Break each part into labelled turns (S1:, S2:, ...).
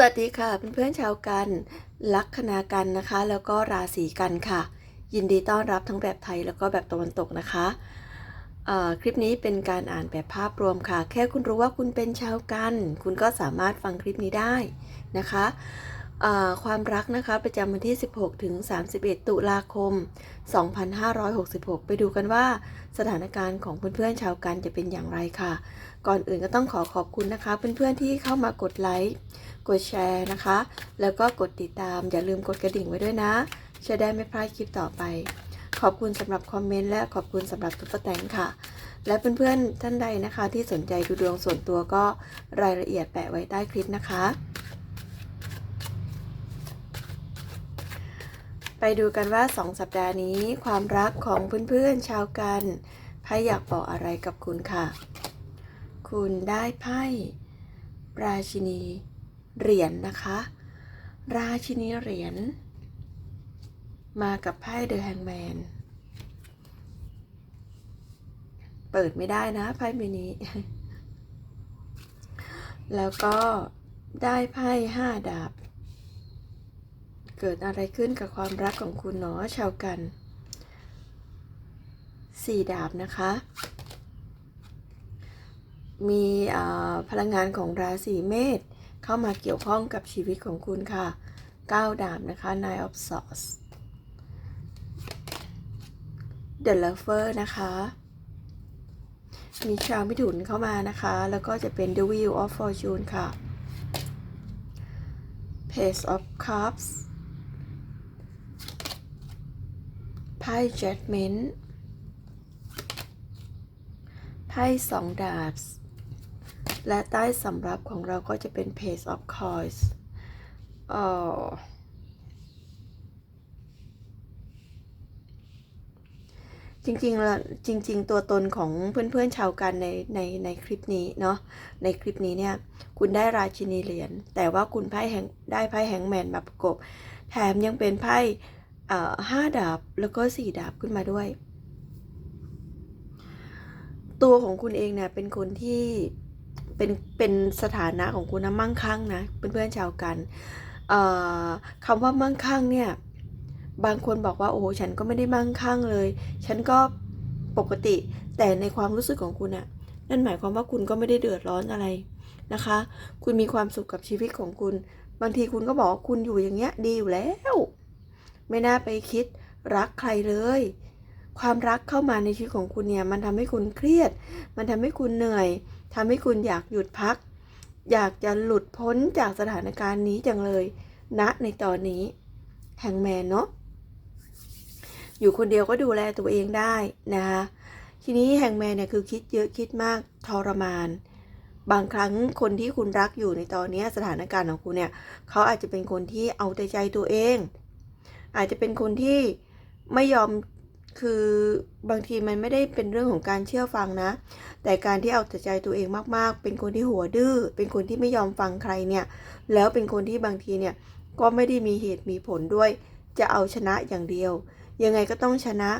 S1: สวัสดีค่ะเพื่อนๆชาวกัน ลัคนากันนะคะ แล้วก็ราศีกันค่ะ ยินดีต้อนรับทั้งแบบไทยแล้วก็แบบตะวันตกนะคะคลิปนี้เป็นการอ่านแบบภาพรวมค่ะ แค่คุณรู้ว่าคุณเป็นชาวกัน คุณก็สามารถฟังคลิปนี้ได้นะคะความรักนะคะประจำวันที่ 16 ถึง 31 ตุลาคม 2566 ไปดูกันว่าสถานการณ์ของเพื่อนๆชาวกันจะเป็นอย่างไรค่ะ ก่อนอื่นก็ต้องขอขอบคุณนะคะ เพื่อนๆที่เข้ามากดไลค์กดแชร์นะคะ แล้วก็กดติดตามอย่าลืมกดกระดิ่งไว้ด้วยนะจะได้ไม่พลาดคลิปต่อไป ขอบคุณสำหรับคอมเมนต์และขอบคุณสำหรับตุ๊กแตงค่ะ และเพื่อนๆท่านใดนะคะ ที่สนใจดูดวงส่วนตัวก็รายละเอียดแปะไว้ใต้คลิปนะคะ ไปดูกันว่า 2 สัปดาห์นี้ ความรักของเพื่อนๆชาวกันไพ่อยากบอกอะไรกับคุณค่ะ คุณได้ไพ่ราชินีเหรียญนนะคะ ราชินีเหรียญมากับไพ่เดอะแฮงแมนเปิดไม่ได้นะไพ่ใบนี้ แล้วก็ได้ไพ่ห้าดาบ เกิดอะไรขึ้นกับความรักของคุณเนาะชาวกันสี่ดาบนะคะ มีพลังงานของราศีเมษเข้ามาเกี่ยวข้องกับชีวิตของคุณค่ะ9ดาบนะคะ Nine of Swords The Lover นะคะ มีชาวมิถุนเข้ามานะคะ แล้วก็จะเป็น The Wheel of Fortune ค่ะ Page of Cups ไพ่ Judgment ไพ่สองดาบ และใต้สำรับของเราก็จะเป็น Page of Coins เอ่อจริงๆล้วจริง ๆ ตัวตนของเพื่อนๆชาวกันในในในคลิปนี้เนาะในคลิปนี้เนี่ย คุณได้ราชินีเหรียญแต่ว่าคุณไพ่แห่งได้ไพ่แห่งแมนมาประกบ แถมยังเป็นไพ่ห้าดาบแล้วก็สี่ดาบขึ้นมาด้วย ตัวของคุณเองเนี่ยเป็นคนที่ เป็นเป็นสถานะของคุณนะมั่งคั่งนะเพื่อนๆชาวกันคำว่ามั่งคั่งเนี่ยบางคนบอกว่าโอ้ฉันก็ไม่ได้มั่งคั่งเลย ฉันก็ปกติแต่ในความรู้สึกของคุณอะนั่นหมายความว่าคุณก็ไม่ได้เดือดร้อนอะไรนะคะ คุณมีความสุขกับชีวิตของคุณ บางทีคุณก็บอกคุณอยู่อย่างเงี้ยดีอยู่แล้ว ไม่น่าไปคิดรักใครเลย ความรักเข้ามาในชีวิตของคุณเนี่ยมันทำให้คุณเครียด มันทำให้คุณเหนื่อย ทำให้คุณอยากหยุดพัก อยากจะหลุดพ้นจากสถานการณ์นี้จังเลยณนะในตอนนี้ แฮงแมนเนาะอยู่คนเดียวก็ดูแลตัวเองได้นะคะทีนี้แฮงแมนเนี่ยคือคิดเยอะคิดมากทรมาน บางครั้งคนที่คุณรักอยู่ในตอนนี้สถานการณ์ของคุณเนี่ยเขาอาจจะเป็นคนที่เอาแต่ใจตัวเอง อาจจะเป็นคนที่ไม่ยอม คือบางทีมันไม่ได้เป็นเรื่องของการเชื่อฟังนะ แต่การที่เอาแต่ใจตัวเองมากๆ เป็นคนที่หัวดื้อ เป็นคนที่ไม่ยอมฟังใครเนี่ย แล้วเป็นคนที่บางทีเนี่ยก็ไม่ได้มีเหตุมีผลด้วย จะเอาชนะอย่างเดียว ยังไงก็ต้องชนะ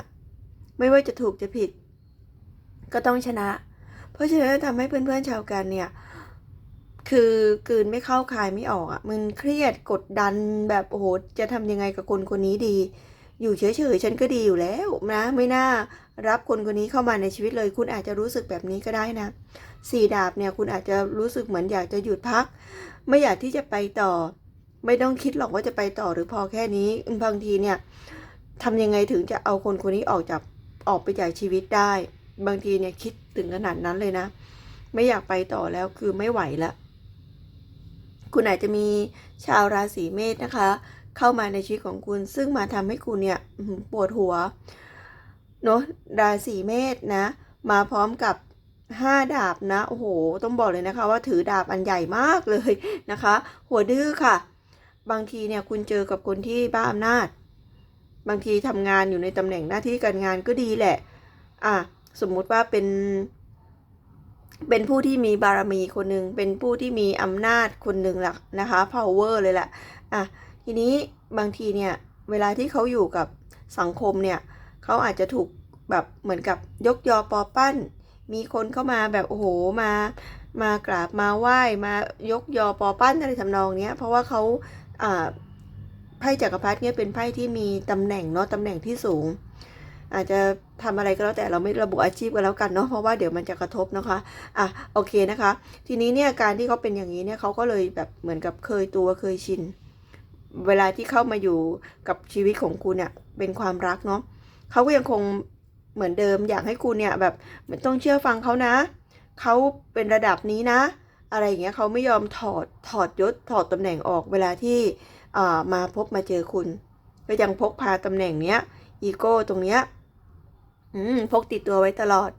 S1: ไม่ว่าจะถูกจะผิด ก็ต้องชนะ เพราะฉะนั้นทำให้เพื่อนๆชาวกันเนี่ยคือกืนไม่เข้าคายไม่ออกอะ่ะ มันเครียดกดดันแบบโอ้โหจะทำยังไงกับคนคนนี้ดี อยู่เฉยๆฉันก็ดีอยู่แล้วนะไม่น่ารับคนคนนี้เข้ามาในชีวิตเลย คุณอาจจะรู้สึกแบบนี้ก็ได้นะสี่ดาบเนี่ยคุณอาจจะรู้สึกเหมือนอยากจะหยุดพัก ไม่อยากที่จะไปต่อ ไม่ต้องคิดหรอกว่าจะไปต่อหรือพอแค่นี้บางทีเนี่ยทำยังไงถึงจะเอาคนคนนี้ออกจากออกไปจากชีวิตได้ บางทีเนี่ยคิดถึงขนาดนั้นเลยนะ ไม่อยากไปต่อแล้วคือไม่ไหวละคุณอาจจะมีชาวราศีเมษนะคะ เข้ามาในชีวิตของคุณ ซึ่งมาทำให้คุณเนี่ยปวดหัวเนาะราศีเมษนะ มาพร้อมกับห้าดาบนะ โอ้โห ต้องบอกเลยนะคะ ว่าถือดาบอันใหญ่มากเลยนะคะ หัวดื้อค่ะ บางทีเนี่ยคุณเจอกับคนที่บ้าอำนาจ บางทีทำงานอยู่ในตำแหน่งหน้าที่การงานก็ดีแหละ อะ สมมุติว่าเป็น เป็นผู้ที่มีบารมีคนหนึ่งเป็นผู้ที่มีอำนาจคนหนึ่งละนะคะ power เลยแหละอะ ทีนี้บางทีเนี่ยเวลาที่เขาอยู่กับสังคมเนี่ยเขาอาจจะถูกแบบเหมือนกับยกยอปอปั้น มีคนเข้ามาแบบโอ้โหมามากราบมาไหว้มายกยอปอปั้นอะไรทำนองเนี้ยเพราะว่าเขาอ่าไพ่จักรพรรดิเนี่ยเป็นไพ่ที่มีตำแหน่งเนาะตำแหน่งที่สูง อาจจะทำอะไรก็แล้วแต่เราไม่ระบุอาชีพกันแล้วกันเนาะเพราะว่าเดี๋ยวมันจะกระทบนะคะอะโอเคนะคะ ทีนี้เนี่ยการที่เขาเป็นอย่างนี้เนี่ยเขาก็เลยแบบเหมือนกับเคยตัวเคยชิน เวลาที่เข้ามาอยู่กับชีวิตของคุณเนี่ยเป็นความรักเนาะเขาก็ยังคงเหมือนเดิมอยากให้คุณเนี่ยแบบไม่ต้องเชื่อฟังเขานะเขาเป็นระดับนี้นะ อะไรอย่างเงี้ยเขาไม่ยอมถอดถอดยศถอดตำแหน่งออกเวลาที่ามาพบมาเจอคุณ ก็ยังพกพาตำแหน่งเนี้ยอีโก้ตรงเนี้ยพกติดตัวไว้ตลอด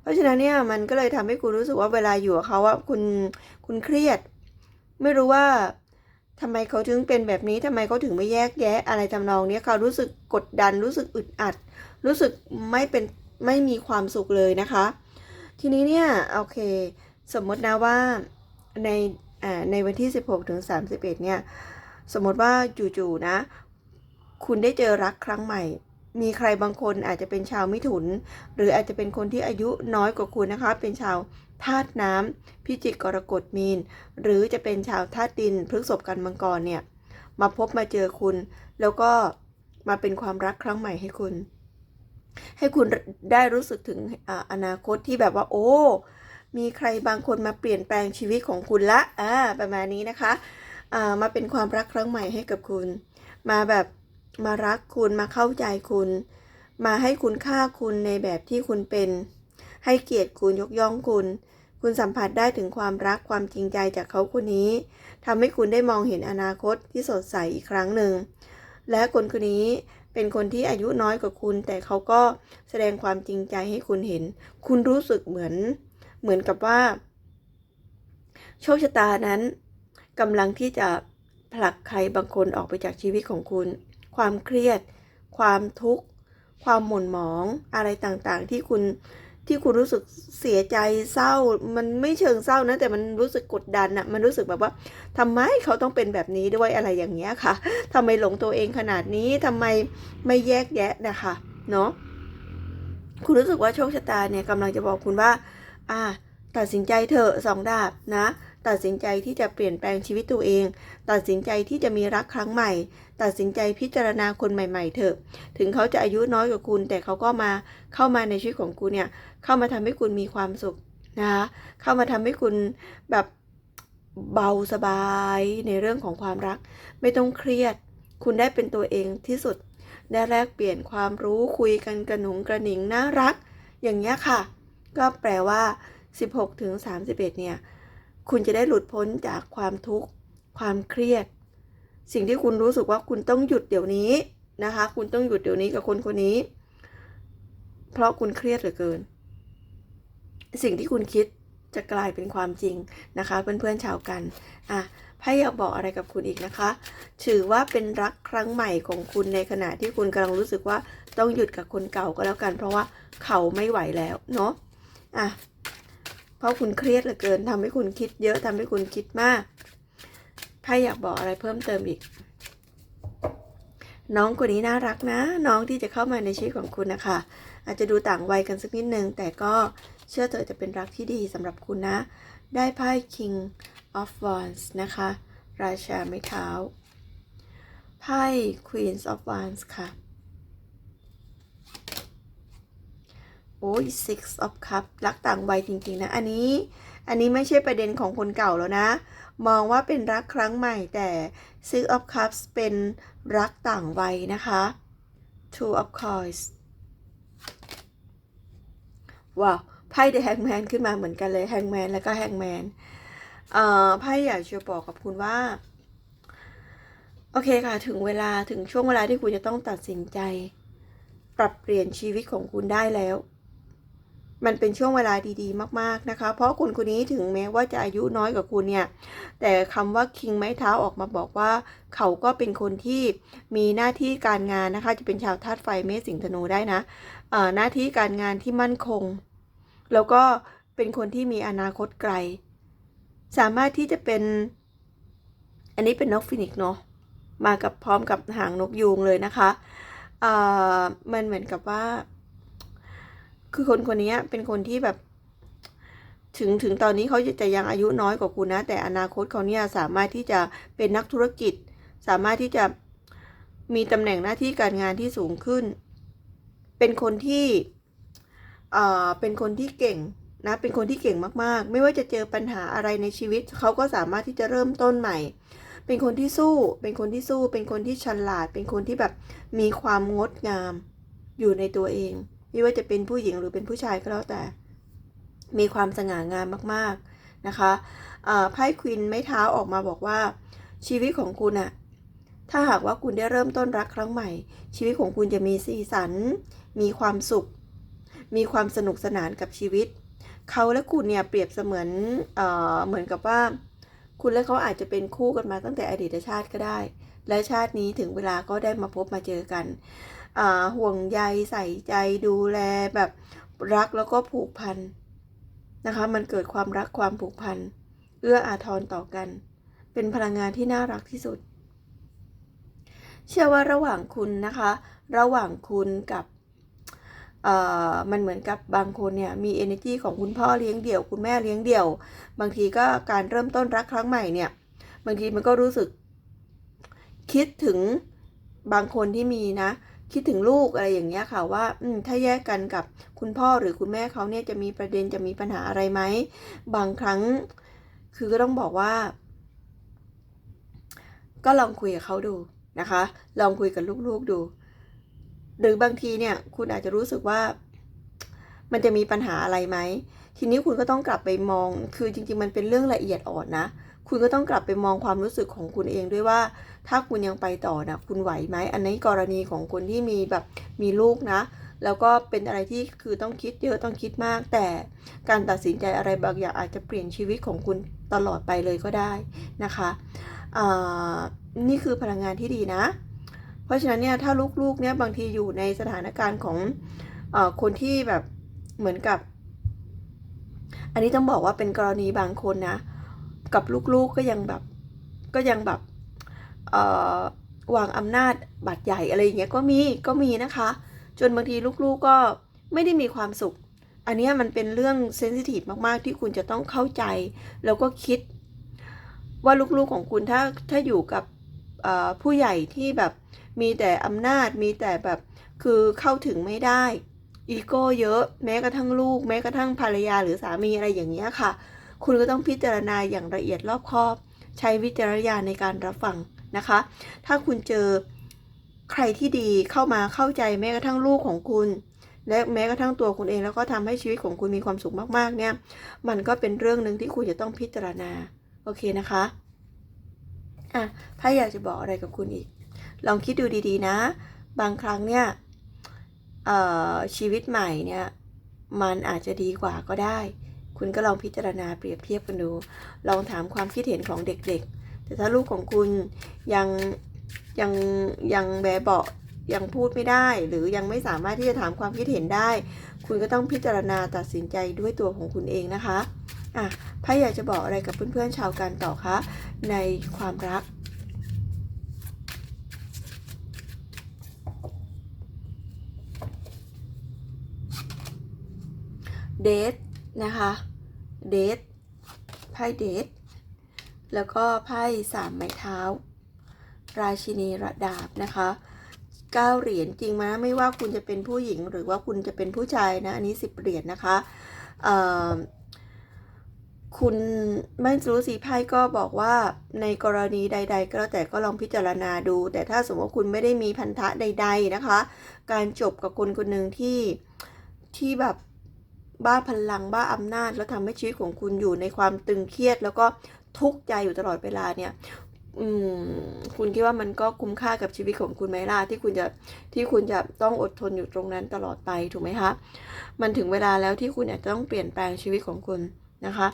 S1: เพราะฉะนั้นเนี่ยมันก็เลยทำให้คุณรู้สึกว่าเวลาอยู่กับเขาว่าคุณคุณเครียด ไม่รู้ว่า ทำไมเขาถึงเป็นแบบนี้ทำไมเขาถึงไม่แยกแยะอะไรทำนองเนี้ยเขารู้สึกกดดัน รู้สึกอึดอัด รู้สึกไม่เป็นไม่มีความสุขเลยนะคะ ทีนี้เนี่ยโอเค สมมตินะว่าในในวันที่ 16ถึง31เนี่ยสมมติว่าจู่ๆนะ คุณได้เจอรักครั้งใหม่ มีใครบางคนอาจจะเป็นชาวมิถุน หรืออาจจะเป็นคนที่อายุน้อยกว่าคุณนะคะ เป็นชาวธาตุน้ำพิจิกกรกฎมีน หรือจะเป็นชาวธาตุดินพฤกษภกันมังกรเนี่ยมาพบมาเจอคุณ แล้วก็มาเป็นความรักครั้งใหม่ให้คุณ ให้คุณได้รู้สึกถึงออนาคตที่แบบว่า โอ้มีใครบางคนมาเปลี่ยนแปลงชีวิตของคุณละอ่าประมาณนี้นะคะมาเป็นความรักครั้งใหม่ให้กับคุณ มาแบบ มารักคุณมาเข้าใจคุณ มาให้คุณค่าคุณในแบบที่คุณเป็น ให้เกียรติคุณยกย่องคุณ คุณสัมผัสได้ถึงความรักความจริงใจจากเขาคนนี้ทำให้คุณได้มองเห็นอนาคตที่สดใสอีกครั้งหนึ่ง และคนคนนี้เป็นคนที่อายุน้อยกว่าคุณ แต่เขาก็แสดงความจริงใจให้คุณเห็น คุณรู้สึกเหมือน เหมือนกับว่า โชคชะตานั้นกำลังที่จะผลักใครบางคนออกไปจากชีวิตของคุณ ความเครียด ความทุกข์ ความหม่นหมอง อะไรต่างๆ ที่คุณที่คุณรู้สึกเสียใจเศร้า มันไม่เชิงเศร้านะ แต่มันรู้สึกกดดันอะมันรู้สึกแบบว่าทำไมเขาต้องเป็นแบบนี้ด้วยอะไรอย่างเงี้ยค่ะทำไมหลงตัวเองขนาดนี้ทำไมไม่แยกแยะนะคะ เนาะคุณรู้สึกว่าโชคชะตาเนี่ยกำลังจะบอกคุณว่า อ่า ตัดสินใจเถอะสองดาบนะ ตัดสินใจที่จะเปลี่ยนแปลงชีวิตตัวเอง ตัดสินใจที่จะมีรักครั้งใหม่ ตัดสินใจพิจารณาคนใหม่ ๆ เถอะ ถึงเขาจะอายุน้อยกว่าคุณ แต่เขาก็มาเข้ามาในชีวิตของคุณเนี่ย เข้ามาทำให้คุณมีความสุขนะคะเข้ามาทำให้คุณแบบเบาสบายในเรื่องของความรัก ไม่ต้องเครียด คุณได้เป็นตัวเองที่สุด ได้แลกเปลี่ยนความรู้คุยกันกระหนุงกระหนิงน่ารัก อย่างเงี้ยค่ะ ก็แปลว่า 16ถึง31 เนี่ย คุณจะได้หลุดพ้นจากความทุกข์ความเครียด สิ่งที่คุณรู้สึกว่าคุณต้องหยุดเดี๋ยวนี้นะคะ คุณต้องหยุดเดี๋ยวนี้กับคนคนนี้ เพราะคุณเครียดเหลือเกิน สิ่งที่คุณคิดจะกลายเป็นความจริงนะคะเพื่อนๆชาวกันอะไพ่อยากบอกอะไรกับคุณอีกนะคะ ถือว่าเป็นรักครั้งใหม่ของคุณในขณะที่คุณกำลังรู้สึกว่าต้องหยุดกับคนเก่าก็แล้วกัน เพราะว่าเขาไม่ไหวแล้วเนาะอะ ราะคุณเครียดเหลือเกินทำให้คุณคิดเยอะทำให้คุณคิดมากไพ่อยากบอกอะไรเพิ่มเติมอีก น้องคนนี้น่ารักนะ น้องที่จะเข้ามาในชีวิตของคุณนะคะ อาจจะดูต่างวัยกันสักนิดนึง แต่ก็เชื่อเถอะจะเป็นรักที่ดีสำหรับคุณนะ ได้ไพ่ King of Wands นะคะ ราชาไม้เท้าไพ่ Queen of Wands ค่ะ อ้ย Six of Cups รักต่างวัยจริง ๆ นะ อันนี้ อันนี้ไม่ใช่ประเด็นของคนเก่าแล้วนะ มองว่าเป็นรักครั้งใหม่แต่ Six of Cups เป็นรักต่างวัยนะคะ Two of Coins ว้าว ไพ่ The Hangman ขึ้นมาเหมือนกันเลย Hangman แล้วก็ Hangman เอ่อ ไพ่อยากจะบอกกับคุณว่า โอเคค่ะ ถึงเวลา ถึงช่วงเวลาที่คุณจะต้องตัดสินใจ ปรับเปลี่ยนชีวิตของคุณได้แล้ว มันเป็นช่วงเวลาดีๆ มากๆนะคะ เพราะคุณคนนี้ถึงแม้ว่าจะอายุน้อยกว่าคุณเนี่ย แต่คำว่าคิงไม้เท้าออกมาบอกว่า เขาก็เป็นคนที่มีหน้าที่การงานนะคะ จะเป็นชาวธาตุไฟเมษสิงห์ธนูได้นะเอ่อหน้าที่การงานที่มั่นคง แล้วก็เป็นคนที่มีอนาคตไกล สามารถที่จะเป็น อันนี้เป็นนกฟินิกซ์เนาะมากับพร้อมกับหางนกยูงเลยนะคะเอ่อมันเหมือนกับว่า คือคนคนนี้เป็นคนที่แบบ ถึงถึงตอนนี้เขาจะยังอายุน้อยกว่าคุณนะ แต่อนาคตเขาเนี่ยสามารถที่จะเป็นนักธุรกิจ สามารถที่จะมีตำแหน่งหน้าที่การงานที่สูงขึ้น เป็นคนที่เอ่อเป็นคนที่เก่งนะ เป็นคนที่เก่งมากๆ ไม่ว่าจะเจอปัญหาอะไรในชีวิต เขาก็สามารถที่จะเริ่มต้นใหม่ เป็นคนที่สู้ เป็นคนที่สู้ เป็นคนที่ฉลาด เป็นคนที่แบบมีความงดงามอยู่ในตัวเอง ไม่ว่าจะเป็นผู้หญิงหรือเป็นผู้ชายก็แล้วแต่ มีความสง่างามมากๆนะคะไพ่ควินไม้เท้าออกมาบอกว่า ชีวิตของคุณอะถ้าหากว่าคุณได้เริ่มต้นรักครั้งใหม่ ชีวิตของคุณจะมีสีสัน มีความสุข มีความสนุกสนานกับชีวิต เขาและคุณเนี่ยเปรียบเสมือนเออเหมือนกับว่า คุณและเขาอาจจะเป็นคู่กันมาตั้งแต่อดีตชาติก็ได้ และชาตินี้ถึงเวลาก็ได้มาพบมาเจอกัน ห่วงใยใส่ใจดูแลแบบรักแล้วก็ผูกพันนะคะ มันเกิดความรักความผูกพันเอื้ออาทรต่อกัน เป็นพลังงานที่น่ารักที่สุด เชื่อว่าระหว่างคุณนะคะ ระหว่างคุณกับมันเหมือนกับบางคนเนี่ยมี energy ของคุณพ่อเลี้ยงเดี่ยว คุณแม่เลี้ยงเดี่ยว บางทีก็การเริ่มต้นรักครั้งใหม่เนี่ย บางทีมันก็รู้สึกคิดถึงบางคนที่มีนะ คิดถึงลูกอะไรอย่างเงี้ยค่ะว่าถ้าแยกกันกับคุณพ่อหรือคุณแม่เขาเนี่ยจะมีประเด็นจะมีปัญหาอะไรไหม บางครั้งคือก็ต้องบอกว่า ก็ลองคุยกับเขาดูนะคะ ลองคุยกับลูกๆดู หรือบางทีเนี่ยคุณอาจจะรู้สึกว่ามันจะมีปัญหาอะไรไหมทีนี้คุณก็ต้องกลับไปมอง คือจริง ๆ มันเป็นเรื่องละเอียดอ่อนนะ คุณก็ต้องกลับไปมองความรู้สึกของคุณเองด้วยว่า ถ้าคุณยังไปต่อนะคุณไหวไหมอันนี้กรณีของคนที่มีแบบมีลูกนะ แล้วก็เป็นอะไรที่คือต้องคิดเยอะต้องคิดมาก แต่การตัดสินใจอะไรบางอย่างอาจจะเปลี่ยนชีวิตของคุณตลอดไปเลยก็ได้นะคะนี่คือพลังงานที่ดีนะ เพราะฉะนั้นเนี่ยถ้าลูกๆเนี่ยบางทีอยู่ในสถานการณ์ของอคนที่แบบเหมือนกับ อันนี้ต้องบอกว่าเป็นกรณีบางคนนะ กับลูกๆก็ยังแบบก็ยังแบบวางอำนาจบัตรใหญ่อะไรอย่างเงี้ยก็มีก็มีนะคะ จนบางทีลูกๆก็ไม่ได้มีความสุข อันเนี้ยมันเป็นเรื่องเซนซิทีฟมากๆ ที่คุณจะต้องเข้าใจ แล้วก็คิด ว่าลูกๆของคุณถ้าถ้าอยู่กับผู้ใหญ่ที่แบบมีแต่อำนาจมีแต่แบบคือเข้าถึงไม่ได้อีโก้เยอะ แม้กระทั่งลูก แม้กระทั่งภรรยาหรือสามีอะไรอย่างเงี้ยค่ะ คุณก็ต้องพิจารณาอย่างละเอียดรอบคอบ ใช้วิจารณญาณในการรับฟังนะคะ ถ้าคุณเจอใครที่ดีเข้ามาเข้าใจแม้กระทั่งลูกของคุณ และแม้กระทั่งตัวคุณเองแล้วก็ทำให้ชีวิตของคุณมีความสุขมากๆเนี่ย มันก็เป็นเรื่องหนึ่งที่คุณจะต้องพิจารณา โอเคนะคะอะถ้าอยากจะบอกอะไรกับคุณอีก ลองคิดดูดีๆนะ บางครั้งเนี่ยชีวิตใหม่เนี่ยมันอาจจะดีกว่าก็ได้ คุณก็ลองพิจารณาเปรียบเทียบกันดู ลองถามความคิดเห็นของเด็กๆ แต่ถ้าลูกของคุณยังยังยังแบเบาะยังพูดไม่ได้ หรือยังไม่สามารถที่จะถามความคิดเห็นได้ คุณก็ต้องพิจารณาตัดสินใจด้วยตัวของคุณเองนะคะอะพ่อยากจะบอกอะไรกับเพื่อนๆชาวการต่อคะในความรักเดท นะคะเดทไพ่เดทแล้วก็ไพ่สามไม้เท้า ราชินีระดาบนะคะเก้าเหรียญจริงไหมไม่ว่าคุณจะเป็นผู้หญิงหรือว่าคุณจะเป็นผู้ชายนะ อันนี้สิบเหรียญนะคะคุณไม่รู้สิไพ่ก็บอกว่าในกรณีใด ๆ ก็แล้วแต่ก็ลองพิจารณาดู แต่ถ้าสมมติว่าคุณไม่ได้มีพันธะใด ๆนะคะ การจบกับคนคนหนึ่งที่ที่แบบ บ้าพลังบ้าอำนาจ แล้วทำให้ชีวิตของคุณอยู่ในความตึงเครียด แล้วก็ทุกข์ใจอยู่ตลอดเวลาเนี่ยอืมคุณคิดว่ามันก็คุ้มค่ากับชีวิตของคุณไหมล่ะที่คุณจะที่คุณจะต้องอดทนอยู่ตรงนั้นตลอดไปถูกไหมคะมันถึงเวลาแล้วที่คุณอาจจะต้องเปลี่ยนแปลงชีวิตของคุณนะคะ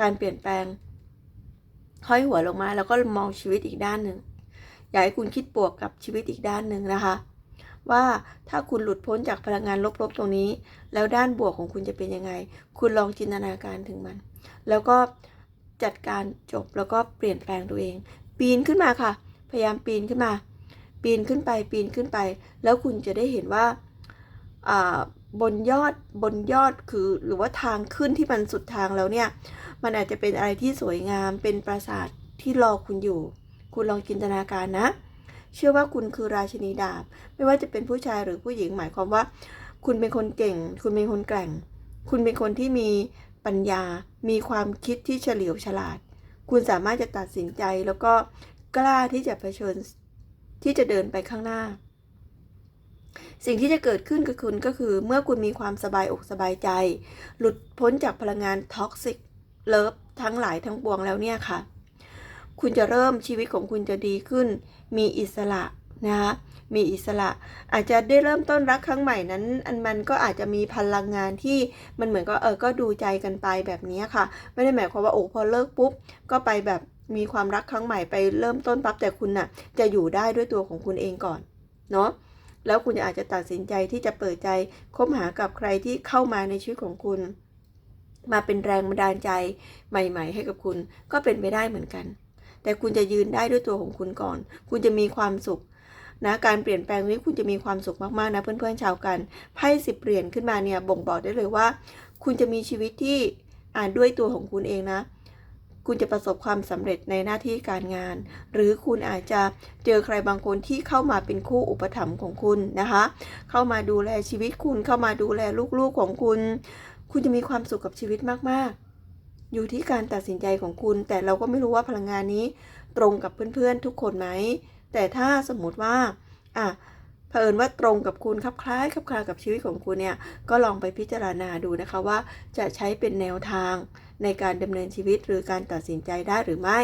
S1: การเปลี่ยนแปลงห้อยหัวลงมาแล้วก็มองชีวิตอีกด้านหนึ่งอยากให้คุณคิดบวกกับชีวิตอีกด้านหนึ่งนะคะ ว่าถ้าคุณหลุดพ้นจากพลังงานลบๆตรงนี้ แล้วด้านบวกของคุณจะเป็นยังไง คุณลองจินตนาการถึงมัน แล้วก็จัดการจบแล้วก็เปลี่ยนแปลงตัวเอง ปีนขึ้นมาค่ะ พยายามปีนขึ้นมา ปีนขึ้นไปปีนขึ้นไป แล้วคุณจะได้เห็นว่าบนยอดบนยอดคือหรือว่าทางขึ้นที่มันสุดทางแล้วเนี่ย มันอาจจะเป็นอะไรที่สวยงามเป็นปราสาทที่รอคุณอยู่ คุณลองจินตนาการนะ เชื่อว่าคุณคือราชินีดาบ ไม่ว่าจะเป็นผู้ชายหรือผู้หญิงหมายความว่า คุณเป็นคนเก่ง คุณเป็นคนแกร่ง คุณเป็นคนที่มีปัญญา มีความคิดที่เฉลียวฉลาด คุณสามารถจะตัดสินใจแล้วก็กล้าที่จะเผชิญที่จะเดินไปข้างหน้า สิ่งที่จะเกิดขึ้นกับคุณก็คือ เมื่อคุณมีความสบายอกสบายใจ หลุดพ้นจากพลังงานท็อกซิกเลิฟทั้งหลายทั้งปวงแล้วเนี่ยค่ะ คุณจะเริ่มชีวิตของคุณจะดีขึ้น มีอิสระนะคะมีอิสระอาจจะได้เริ่มต้นรักครั้งใหม่นั้น อันมันก็อาจจะมีพลังงานที่มันเหมือนก็เออก็ดูใจกันไปแบบนี้ค่ะ ไม่ได้หมายความว่าโอ้พอเลิกปุ๊บก็ไปแบบมีความรักครั้งใหม่ไปเริ่มต้นปั๊บแต่คุณน่ะจะอยู่ได้ด้วยตัวของคุณเองก่อนเนาะแล้วคุณอาจจะตัดสินใจที่จะเปิดใจคบหากับใครที่เข้ามาในชีวิตของคุณ มาเป็นแรงบันดาลใจใหม่ ๆ ให้กับคุณก็เป็นไปได้เหมือนกัน แต่คุณจะยืนได้ด้วยตัวของคุณก่อน คุณจะมีความสุขนะการเปลี่ยนแปลงนี้คุณจะมีความสุขมากๆนะเพื่อนๆชาวกันไพ่สิบเหรียญขึ้นมาเนี่ยบ่งบอกได้เลยว่า คุณจะมีชีวิตที่อ่านด้วยตัวของคุณเองนะ คุณจะประสบความสำเร็จในหน้าที่การงาน หรือคุณอาจจะเจอใครบางคนที่เข้ามาเป็นคู่อุปถัมภ์ของคุณนะคะ เข้ามาดูแลชีวิตคุณเข้ามาดูแลลูกๆของคุณ คุณจะมีความสุขกับชีวิตมากๆ อยู่ที่การตัดสินใจของคุณ แต่เราก็ไม่รู้ว่าพลังงานนี้ตรงกับเพื่อนๆทุกคนไหม แต่ถ้าสมมติว่าอะเผอิญว่าตรงกับคุณคลับคล้ายคลับคลากับชีวิตของคุณเนี่ย ก็ลองไปพิจารณาดูนะคะว่าจะใช้เป็นแนวทางในการดำเนินชีวิตหรือการตัดสินใจได้หรือไม่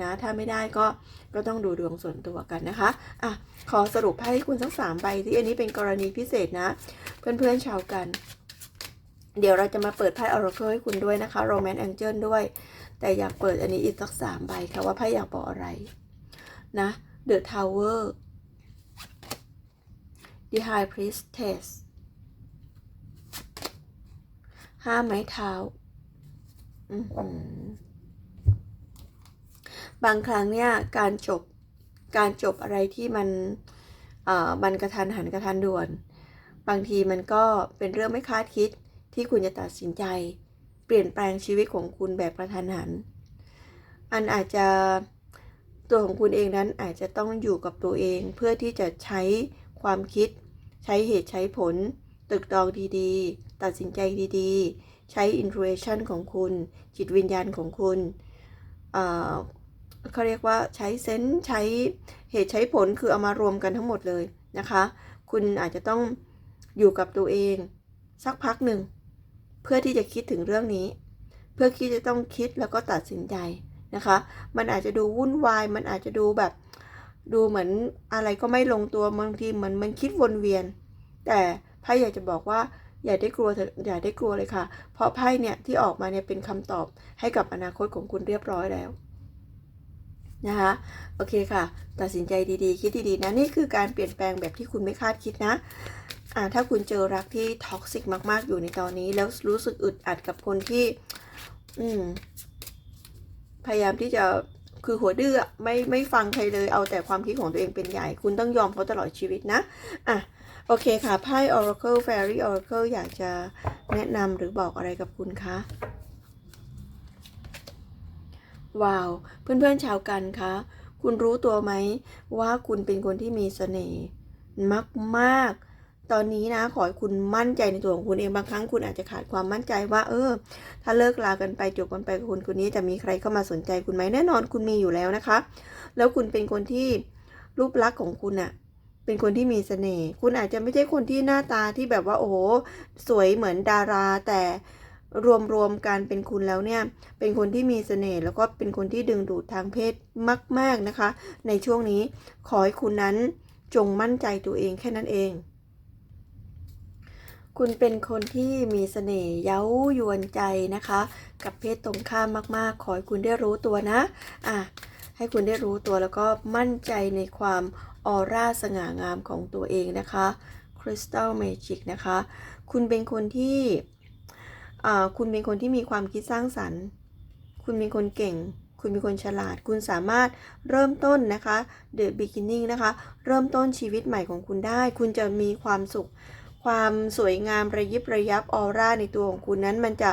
S1: นะ ถ้าไม่ได้ก็ก็ต้องดูดวงส่วนตัวกันนะคะอะขอสรุปให้คุณทั้งสามใบที่อันนี้เป็นกรณีพิเศษนะ เพื่อนๆชาวกัน เดี๋ยวเราจะมาเปิดไพ่ Oracle ให้คุณด้วยนะคะ Romance Angel ด้วย แต่อยากเปิดอันนี้อีกสักสามใบค่ะว่าไพ่อยากบอกอะไรนะ The Tower The High Priestess ห้าไม้เท้า บางครั้งเนี่ยการจบการจบอะไรที่มันเอ่อมันกระทันหันกระทันด่วน บางทีมันก็เป็นเรื่องไม่คาดคิด ที่คุณจะตัดสินใจ เปลี่ยนแปลงชีวิตของคุณแบบกระทันหัน อันอาจจะตัวของคุณเองนั้นอาจจะต้องอยู่กับตัวเอง เพื่อที่จะใช้ความคิด ใช้เหตุใช้ผล ตึกตองดีๆ ตัดสินใจดีๆ ใช้ intuition ของคุณ จิตวิญญาณของคุณเเขาเรียกว่าใช้เซนส์ใช้เหตุใช้ผลคือเอามารวมกันทั้งหมดเลยนะคะ คุณอาจจะต้องอยู่กับตัวเอง สักพักหนึ่ง เพื่อที่จะคิดถึงเรื่องนี้ เพื่อที่จะต้องคิดแล้วก็ตัดสินใจนะคะ มันอาจจะดูวุ่นวาย มันอาจจะดูแบบ ดูเหมือนอะไรก็ไม่ลงตัวบางทีเหมือนมันคิดวนเวียน แต่ไพ่อยากจะบอกว่าอย่าได้กลัวเถออย่าได้กลัวเลยค่ะ เพราะไพ่เนี่ยที่ออกมาเนี่ยเป็นคำตอบให้กับอนาคตของคุณเรียบร้อยแล้วนะคะโอเคค่ะ ตัดสินใจดีๆ คิดดีๆนะ นี่คือการเปลี่ยนแปลงแบบที่คุณไม่คาดคิดนะ อ่าถ้าคุณเจอรักที่ท็อกซิกมาก ๆ อยู่ในตอนนี้ แล้วรู้สึกอึดอัดกับคนที่ อืม พยายามที่จะคือหัวดื้อไม่ไม่ฟังใครเลยเอาแต่ความคิดของตัวเองเป็นใหญ่ คุณต้องยอมเขาตลอดชีวิตนะอะโอเคค่ะไพ่ Oracle Fairy Oracle อยากจะแนะนำหรือบอกอะไรกับคุณคะว้าว เพื่อนๆชาวกันคะ คุณรู้ตัวไหมว่าคุณเป็นคนที่มีเสน่ห์มากๆ ตอนนี้นะขอให้คุณมั่นใจในตัวของคุณเองบางครั้งคุณอาจจะขาดความมั่นใจว่า เออ ถ้าเลิกลากันไปจบกันไปกับคุณคนนี้จะมีใครเข้ามาสนใจคุณไหมแน่นอนคุณมีอยู่แล้วนะคะ แล้วคุณเป็นคนที่รูปลักษณ์ของคุณอะเป็นคนที่มีเสน่ห์คุณอาจจะไม่ใช่คนที่หน้าตาที่แบบว่าโอ้โหสวยเหมือนดาราแต่รวมๆกันเป็นคุณแล้วเนี่ย เป็นคนที่มีเสน่ห์แล้วก็เป็นคนที่ดึงดูดทางเพศมาก ๆนะคะ ในช่วงนี้ขอให้คุณนั้นจงมั่นใจตัวเองแค่นั้นเอง คุณเป็นคนที่มีเสน่ห์เย้ายวนใจนะคะ กับเพศตรงข้ามมากๆ ขอให้คุณได้รู้ตัวนะ อะ ให้คุณได้รู้ตัวแล้วก็มั่นใจในความออร่าสง่างามของตัวเองนะคะคริสตัลเมจิกนะคะ คุณเป็นคนที่อ่าคุณเป็นคนที่มีความคิดสร้างสรรค์ คุณเป็นคนเก่ง คุณเป็นคนฉลาด คุณสามารถเริ่มต้นนะคะ The beginning นะคะ เริ่มต้นชีวิตใหม่ของคุณได้ คุณจะมีความสุข ความสวยงามระยิบระยับออร่าในตัวของคุณนั้นมันจะ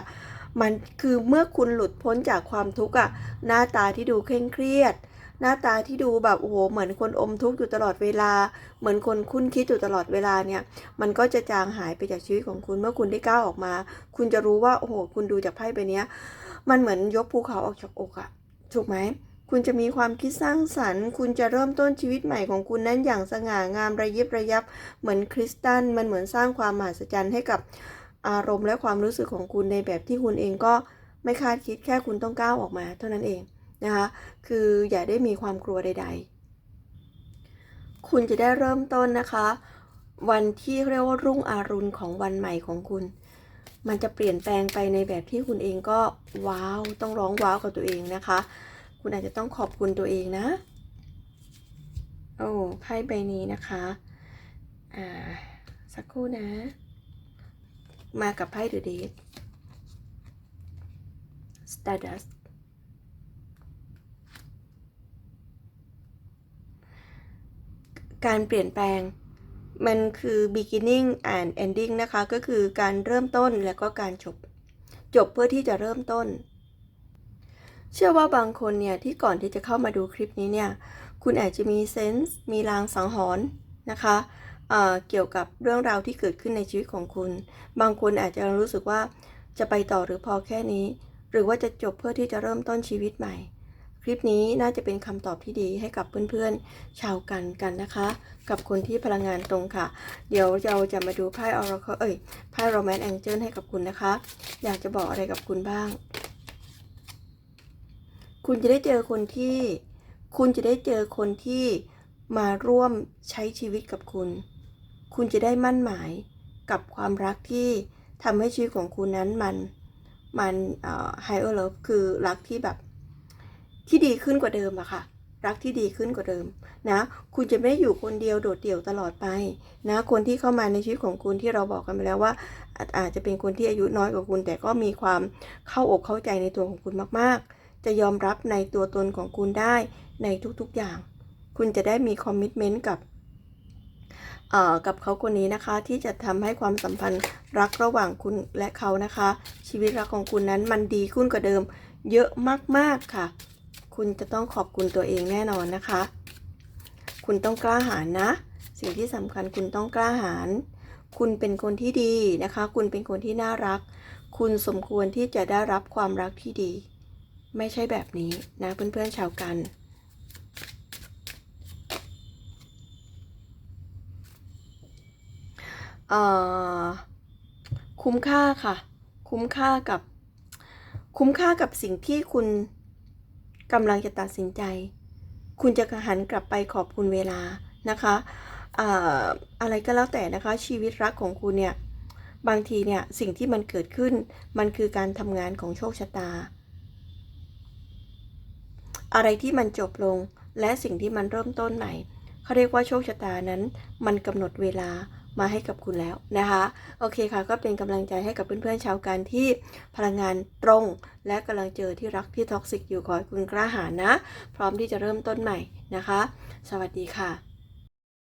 S1: มันคือเมื่อคุณหลุดพ้นจากความทุกข์อะหน้าตาที่ดูเคร่งเครียด หน้าตาที่ดูแบบโอ้โหเหมือนคนอมทุกข์อยู่ตลอดเวลา เหมือนคนคุ้นคิดอยู่ตลอดเวลาเนี่ย มันก็จะจางหายไปจากชีวิตของคุณเมื่อคุณได้ก้าวออกมา คุณจะรู้ว่าโอ้โหคุณดูจากไพ่ใบเนี้ยมันเหมือนยกภูเขาออกจากอกอะถูกไหม คุณจะมีความคิดสร้างสรรค์ คุณจะเริ่มต้นชีวิตใหม่ของคุณนั้นอย่างสง่างามระยิบระยับ เหมือนคริสตัล มันเหมือนสร้างความมหัศจรรย์ให้กับอารมณ์และความรู้สึกของคุณในแบบที่คุณเองก็ไม่คาดคิดแค่คุณต้องก้าวออกมา เท่านั้นเองนะคะ คืออย่าได้มีความกลัวใด ๆ คุณจะได้เริ่มต้นนะคะ วันที่เรียกว่ารุ่งอรุณของวันใหม่ของคุณ มันจะเปลี่ยนแปลงไปในแบบที่คุณเองก็ว้าว ต้องร้องว้าวกับตัวเองนะคะ คุณอาจจะต้องขอบคุณตัวเองนะ โอ้ไพ่ใบนี้นะคะ อ่า สักครู่นะ มากับไพ่ The Date Stardust การเปลี่ยนแปลงมันคือ beginning and ending นะคะ ก็คือการเริ่มต้นแล้วก็การจบ จบเพื่อที่จะเริ่มต้น เชื่อว่าบางคนเนี่ยที่ก่อนที่จะเข้ามาดูคลิปนี้เนี่ย คุณอาจจะมีเซนส์มีลางสังหรณ์นะคะเเกี่ยวกับเรื่องราวที่เกิดขึ้นในชีวิตของคุณ บางคนอาจจะรู้สึกว่าจะไปต่อหรือพอแค่นี้ หรือว่าจะจบเพื่อที่จะเริ่มต้นชีวิตใหม่ คลิปนี้น่าจะเป็นคำตอบที่ดีให้กับเพื่อนๆ ชาวกันกันนะคะ กับคนที่พลังงานตรงค่ะ เดี๋ยวเราจะมาดูไพ่ Oracle เอ้ยไพ่ Romance Angel ให้กับคุณนะคะ อยากจะบอกอะไรกับคุณบ้าง คุณจะได้เจอคนที่ คุณจะได้เจอคนที่มาร่วมใช้ชีวิตกับคุณ คุณจะได้มั่นหมายกับความรักที่ทำให้ชีวิตของคุณนั้นมันมันไฮเออ higher love คือรักที่แบบที่ดีขึ้นกว่าเดิมอะค่ะ รักที่ดีขึ้นกว่าเดิมนะ คุณจะไม่ได้อยู่คนเดียวโดดเดี่ยวตลอดไปนะ คนที่เข้ามาในชีวิตของคุณที่เราบอกกันไปแล้วว่า อาจอาจจะเป็นคนที่อายุน้อยกว่าคุณ แต่ก็มีความเข้าอกเข้าใจในตัวของคุณมากๆ จะยอมรับในตัวตนของคุณได้ในทุกๆอย่าง คุณจะได้มีคอมมิชเมนต์กับเอ่อกับเขาคนนี้นะคะ ที่จะทำให้ความสัมพันธ์รักระหว่างคุณและเขานะคะ ชีวิตรักของคุณนั้นมันดีขึ้นกว่าเดิม เยอะมากๆค่ะ คุณจะต้องขอบคุณตัวเองแน่นอนนะคะ คุณต้องกล้าหาญนะ สิ่งที่สำคัญคุณต้องกล้าหาญคุณเป็นคนที่ดีนะคะ คุณเป็นคนที่น่ารัก คุณสมควรที่จะได้รับความรักที่ดี ไม่ใช่แบบนี้นะเพื่อนๆชาวกัน เอ่อ คุ้มค่าค่ะ คุ้มค่ากับ คุ้มค่ากับสิ่งที่คุณกำลังจะตัดสินใจ คุณจะหันกลับไปขอบคุณเวลานะคะอ่าอะไรก็แล้วแต่นะคะ ชีวิตรักของคุณเนี่ย บางทีเนี่ย สิ่งที่มันเกิดขึ้นมันคือการทำงานของโชคชะตา อะไรที่มันจบลง และสิ่งที่มันเริ่มต้นใหม่เขาเรียกว่าโชคชะตานั้น มันกำหนดเวลามาให้กับคุณแล้วนะคะ โอเคค่ะ ก็เป็นกำลังใจให้กับเพื่อนๆชาวการที่พลังงานตรง และกำลังเจอที่รักที่ท็อกซิกอยู่ขอให้คุณกล้าหาญนะ พร้อมที่จะเริ่มต้นใหม่นะคะ สวัสดีค่ะ